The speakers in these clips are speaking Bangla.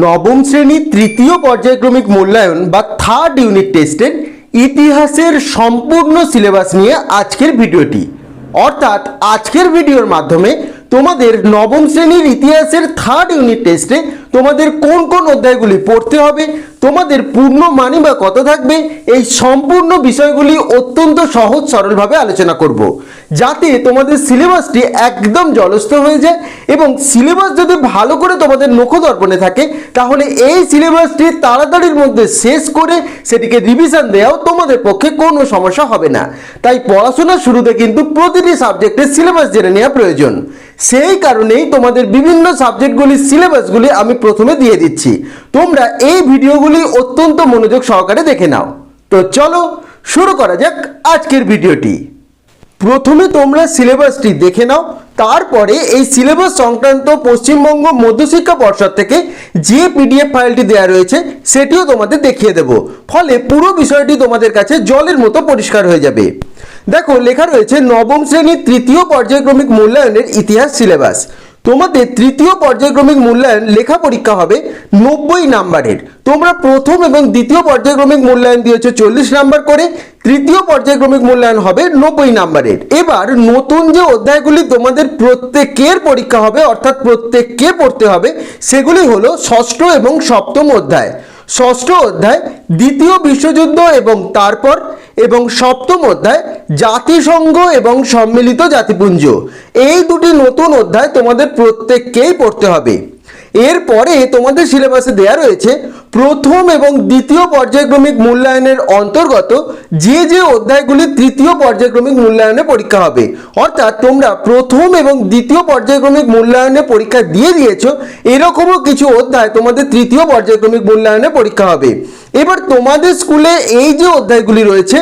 নবম শ্রেণির তৃতীয় পর্যায়ক্রমিক মূল্যায়ন বা থার্ড ইউনিট টেস্টের ইতিহাসের সম্পূর্ণ সিলেবাস নিয়ে আজকের ভিডিওটি। অর্থাৎ আজকের ভিডিওর মাধ্যমে তোমাদের নবম শ্রেণির ইতিহাসের থার্ড ইউনিট টেস্টে তোমাদের কোন কোন অধ্যায়গুলি পড়তে হবে, তোমাদের পূর্ণ মানি বা কত থাকবে, এই সম্পূর্ণ বিষয়গুলি অত্যন্ত সহজ সরলভাবে আলোচনা করব। যাতে তোমাদের সিলেবাসটি একদম জলস্থ হয়ে যায় এবং সিলেবাস যদি ভালো করে তোমাদের নখদর্পণে থাকে, তাহলে এই সিলেবাসটি তাড়াতাড়ির মধ্যে শেষ করে সেটিকে রিভিশন দেওয়াও তোমাদের পক্ষে কোনো সমস্যা হবে না। তাই পড়াশোনার শুরুতে কিন্তু প্রতিটি সাবজেক্টের সিলেবাস জেনে নেওয়া প্রয়োজন। সেই কারণেই তোমাদের বিভিন্ন সাবজেক্টগুলির সিলেবাসগুলি আমি প্রথমে দিয়ে দিচ্ছি। তোমরা এই ভিডিওগুলি অত্যন্ত মনোযোগ সহকারে দেখে নাও। তো চলো শুরু করা যাক আজকের ভিডিওটি। প্রথমে তোমরা সিলেবাসটি দেখে নাও, তারপরে এই সিলেবাস সংক্রান্ত পশ্চিমবঙ্গ মধ্যশিক্ষা পর্ষদ থেকে যে পিডিএফ ফাইলটি দেওয়া রয়েছে, সেটিও তোমাদের দেখিয়ে দেব। ফলে পুরো বিষয়টি তোমাদের কাছে জলের মতো পরিষ্কার হয়ে যাবে। দেখো, লেখা রয়েছে, নবম শ্রেণির তৃতীয় পর্যায়ক্রমিক মূল্যায়নের ইতিহাস সিলেবাস। তোমাদের তৃতীয় পর্যায়ক্রমিক মূল্যায়ন লেখা পরীক্ষা হবে নব্বই নাম্বারের। তোমরা প্রথম এবং দ্বিতীয় পর্যায়ক্রমিক মূল্যায়ন দিয়েছ চল্লিশ নাম্বার করে, তৃতীয় পর্যায়ক্রমিক মূল্যায়ন হবে নব্বই নাম্বারের। এবার নতুন যে অধ্যায়গুলি তোমাদের প্রত্যেকের পরীক্ষা হবে, অর্থাৎ প্রত্যেককে পড়তে হবে, সেগুলি হলো ষষ্ঠ এবং সপ্তম অধ্যায়। ষষ্ঠ অধ্যায়, দ্বিতীয় বিশ্বযুদ্ধ এবং তারপর এবং সপ্তম অধ্যায়, জাতিসংঘ এবং সম্মিলিত জাতিপুঞ্জ। এই দুটি নতুন অধ্যায় তোমাদের প্রত্যেককেই পড়তে হবে। এরপরে তোমাদের সিলেবাসে দেয়া রয়েছে প্রথম এবং দ্বিতীয় পর্যায়ক্রমিক মূল্যায়নের অন্তর্গত যে যে অধ্যায়গুলি তৃতীয় পর্যায়ক্রমিক মূল্যায়নে পরীক্ষা হবে। অর্থাৎ তোমরা প্রথম এবং দ্বিতীয় পর্যায়ক্রমিক মূল্যায়নে পরীক্ষা দিয়ে দিয়েছ, এরকমও কিছু অধ্যায় তোমাদের তৃতীয় পর্যায়ক্রমিক মূল্যায়নে পরীক্ষা হবে। এবার তোমাদের স্কুলে এই যে অধ্যায়গুলি রয়েছে,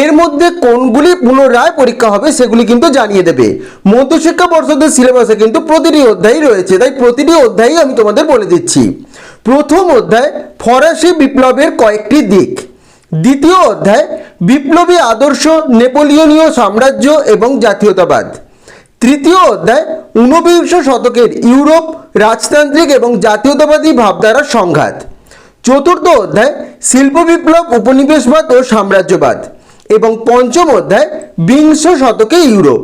এর মধ্যে কোনগুলি পুনরায় পরীক্ষা হবে সেগুলি কিন্তু জানিয়ে দেবে। মধ্যশিক্ষা পর্ষদের সিলেবাসে কিন্তু প্রতিটি অধ্যায়ই রয়েছে, তাই প্রতিটি অধ্যায়ই আমি তোমাদের বলে দিচ্ছি। প্রথম অধ্যায়, ফরাসি বিপ্লবের কয়েকটি দিক। দ্বিতীয় অধ্যায়, বিপ্লবী আদর্শ, নেপোলিয়নীয় সাম্রাজ্য এবং জাতীয়তাবাদ। তৃতীয় অধ্যায়, ঊনবিংশ শতকের ইউরোপ, রাজতান্ত্রিক এবং জাতীয়তাবাদী ভাবধারার সংঘাত। চতুর্থ অধ্যায়, শিল্প বিপ্লব, উপনিবেশবাদ ও সাম্রাজ্যবাদ। এবং পঞ্চম অধ্যায়, বিংশ শতকে ইউরোপ।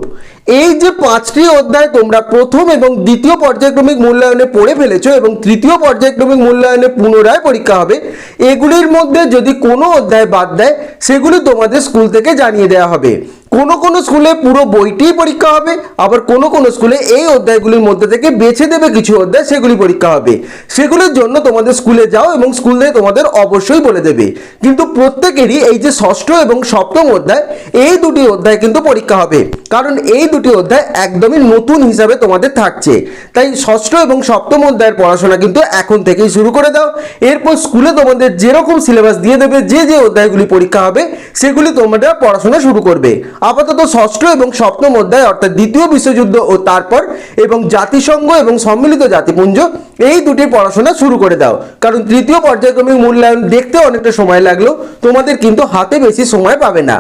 এই যে পাঁচটি অধ্যায় তোমরা প্রথম এবং দ্বিতীয় পর্যায়ক্রমিক মূল্যায়নে পড়ে ফেলেছো এবং তৃতীয় পর্যায়ক্রমিক মূল্যায়নে পুনরায় পরীক্ষা হবে, এগুলির মধ্যে যদি কোনো অধ্যায় বাদ দেয়, সেগুলি তোমাদের স্কুল থেকে জানিয়ে দেওয়া হবে। কোনো কোনো স্কুলে পুরো বইটিই পরীক্ষা হবে, আবার কোনো কোনো স্কুলে এই অধ্যায়গুলির মধ্যে থেকে বেছে দেবে কিছু অধ্যায়, সেগুলি পরীক্ষা হবে। সেগুলির জন্য তোমাদের স্কুলে যাও এবং স্কুল থেকে তোমাদের অবশ্যই বলে দেবে। কিন্তু প্রত্যেকেরই এই যে ষষ্ঠ এবং সপ্তম অধ্যায়, এই দুটি অধ্যায় কিন্তু পরীক্ষা হবে। কারণ এই দুটি অধ্যায় একদমই নতুন হিসাবে তোমাদের থাকছে। তাই ষষ্ঠ এবং সপ্তম অধ্যায়ের পড়াশোনা কিন্তু এখন থেকেই শুরু করে দাও। এরপর স্কুলে তোমাদের যেরকম সিলেবাস দিয়ে দেবে, যে যে অধ্যায়গুলি পরীক্ষা হবে, সেগুলি তোমরা পড়াশোনা শুরু করবে। আপাতত ষষ্ঠ এবং সপ্তম অধ্যায়, অর্থাৎ দ্বিতীয় বিশ্বযুদ্ধ ও তারপর এবং জাতিসংঘ এবং সম্মিলিত জাতিপুঞ্জ, এই দুটি পড়াশোনা শুরু করে দাও। কারণ তৃতীয় পর্যায়ক্রমিক মূল্যায়ন দেখতে অনেকটা সময় লাগল তোমাদের কিন্তু হাতে বেশি সময় পাবে না।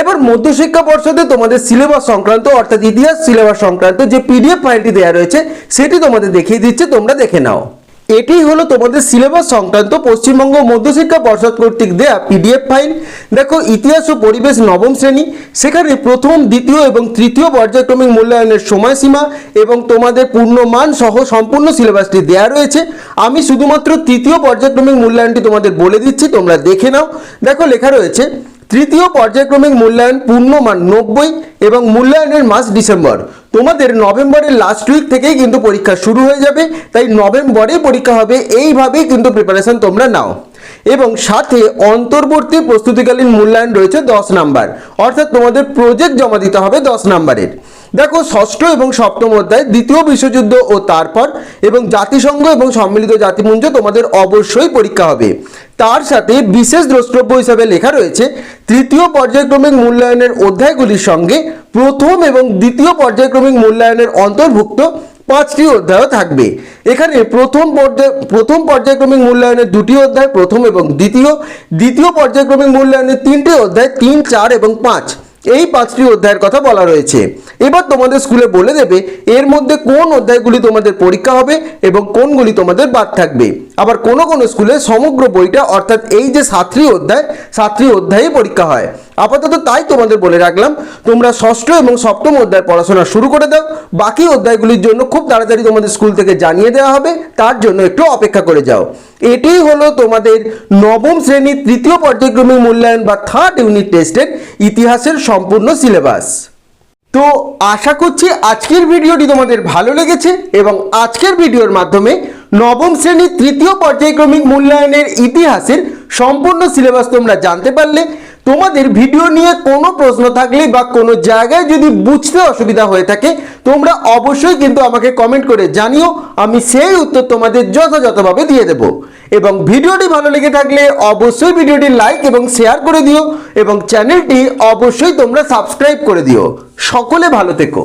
এবার মধ্যশিক্ষা পর্ষদে তোমাদের সিলেবাস সংক্রান্ত, অর্থাৎ ইতিহাস সিলেবাস সংক্রান্ত যে পিডিএফ ফাইলটি দেওয়া রয়েছে, সেটি তোমাদের দেখিয়ে দিচ্ছে, তোমরা দেখে নাও। এটি হলো তোমাদের সিলেবাস সংক্রান্ত পশ্চিমবঙ্গ মধ্যশিক্ষা পর্ষদ কর্তৃক দেয়া পিডিএফ ফাইল দেখো, ইতিহাস ও পরিবেশ নবম শ্রেণি। সেখানে প্রথম, দ্বিতীয় এবং তৃতীয় পর্যায়ক্রমিক মূল্যায়নের সময়সীমা এবং তোমাদের পূর্ণমান সহ সম্পূর্ণ সিলেবাসটি দেয়া রয়েছে। আমি শুধুমাত্র তৃতীয় পর্যায়ক্রমিক মূল্যায়নটি তোমাদের বলে দিচ্ছি, তোমরা দেখে নাও। দেখো, লেখা রয়েছে তৃতীয় পর্যায়ক্রমিক মূল্যায়ন পূর্ণমান নব্বই এবং মূল্যায়নের মাস ডিসেম্বর। তোমাদের নভেম্বরের লাস্ট উইক থেকেই কিন্তু পরীক্ষা শুরু হয়ে যাবে, তাই নভেম্বরে পরীক্ষা হবে, এইভাবেই কিন্তু প্রিপারেশন তোমরা নাও। এবং সাথে অন্তর্বর্তী প্রস্তুতিকালীন মূল্যায়ন রয়েছে দশ নাম্বার, অর্থাৎ তোমাদের প্রজেক্ট জমা দিতে হবে দশ নাম্বারের। দেখো, ষষ্ঠ এবং সপ্তম অধ্যায়, দ্বিতীয় বিশ্বযুদ্ধ ও তারপর, এবং জাতিসংঘ এবং সম্মিলিত জাতিপুঞ্জ তোমাদের অবশ্যই পরীক্ষা হবে। তার সাথে বিশেষ দ্রষ্টব্য হিসাবে লেখা রয়েছে, তৃতীয় পর্যায়ক্রমিক মূল্যায়নের অধ্যায়গুলির সঙ্গে প্রথম এবং দ্বিতীয় পর্যায়ক্রমিক মূল্যায়নের অন্তর্ভুক্ত পাঁচটি অধ্যায়ও থাকবে। এখানে প্রথম পর্যায় প্রথম পর্যায়ক্রমিক মূল্যায়নের দুটি অধ্যায়, প্রথম এবং দ্বিতীয়। দ্বিতীয় পর্যায়ক্রমিক মূল্যায়নের তিনটি অধ্যায়, তিন, চার এবং পাঁচ। এই পাঁচটি অধ্যায়ের কথা বলা রয়েছে। এবার তোমাদের স্কুলে বলে দেবে, এর মধ্যে কোন অধ্যায়গুলি তোমাদের পরীক্ষা হবে এবং কোনগুলি তোমাদের বাদ থাকবে। আবার কোনো কোনো স্কুলে সমগ্র বইটা, অর্থাৎ এই যে সাতটি অধ্যায়, সাতটি অধ্যায়ে পরীক্ষা হয়। আপাতত তাই তোমাদের বলে রাখলাম, তোমরা ষষ্ঠ এবং সপ্তম অধ্যায় পড়াশোনা শুরু করে দাও। বাকি অধ্যায়গুলির জন্য খুব তাড়াতাড়ি তোমাদের স্কুল থেকে জানিয়ে দেওয়া হবে, তার জন্য একটু অপেক্ষা করে যাও। এটি হলো তোমাদের নবম শ্রেণির তৃতীয় পর্যায়ক্রমিক মূল্যায়ন বা থার্ড ইউনিট টেস্টের ইতিহাসের সম্পূর্ণ সিলেবাস তো আশা করছি আজকের ভিডিওটি তোমাদের ভালো লেগেছে এবং আজকের ভিডিওর মাধ্যমে নবম শ্রেণির তৃতীয় পর্যায়ক্রমিক মূল্যায়নের ইতিহাসের সম্পূর্ণ সিলেবাস তোমরা জানতে পারলে। তোমাদের ভিডিও নিয়ে কোনো প্রশ্ন থাকলে বা কোনো জায়গায় যদি বুঝতে অসুবিধা হয়ে থাকে, তোমরা অবশ্যই কিন্তু আমাকে কমেন্ট করে জানিও। আমি সেই উত্তর তোমাদের যথাযথভাবে দিয়ে দেবো। এবং ভিডিওটি ভালো লেগে থাকলে অবশ্যই ভিডিওটি লাইক এবং শেয়ার করে দিও এবং চ্যানেলটি অবশ্যই তোমরা সাবস্ক্রাইব করে দিও। সকলে ভালো থেকো।